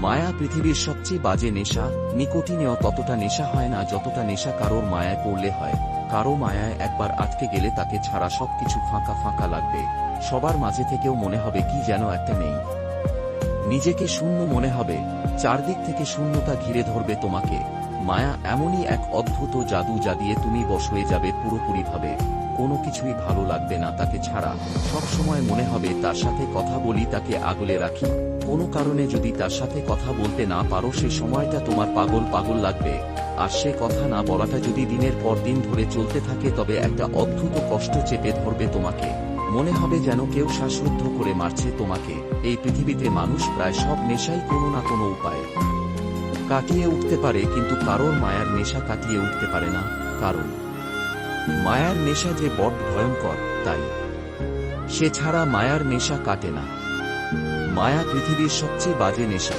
মায়া পৃথিবীর সবচেয়ে বাজে নেশা। নিকোটিনেও ততটা নেশা হয় না, যতটা নেশা কারোর মায়ায় পড়লে হয়। কারও মায়ায় একবার আটকে গেলে তাকে ছাড়া সবকিছু ফাঁকা ফাঁকা লাগবে। সবার মাঝে থেকেও মনে হবে কি যেন একটা নেই। নিজেকে শূন্য মনে হবে। চারদিক থেকে শূন্যতা ঘিরে ধরবে তোমাকে। মায়া এমনই এক অদ্ভুত জাদু যা দিয়ে তুমি বশ হয়ে যাবে পুরোপুরিভাবে। কোনো কিছুই ভালো লাগবে না তাকে ছাড়া। সব সময় মনে হবে তার সাথে কথা বলি, তাকে আগলে রাখি। কোনো কারণে যদি তার সাথে কথা বলতে না পারো, সে সময়টা তোমার পাগল পাগল লাগবে। আর সে কথা না বলাটা যদি দিনের পর দিন ধরে চলতে থাকে, তবে একটা অদ্ভুত কষ্ট চেপে ধরবে তোমাকে। মনে হবে যেন কেউ শ্বাসরুদ্ধ করে মারছে তোমাকে। এই পৃথিবীতে মানুষ প্রায় সব নেশাই কোনো না কোনো উপায়ে। কাটিয়ে উঠতে পারে, কিন্তু কারোর মায়ার নেশা কাটিয়ে উঠতে পারে না। কারণ মায়ার নেশা যে বট ভয়ঙ্কর, তাই। সে ছাড়া মায়ার নেশা কাটে না। মায়া পৃথিবীর সবচেয়ে বাজে নেশা।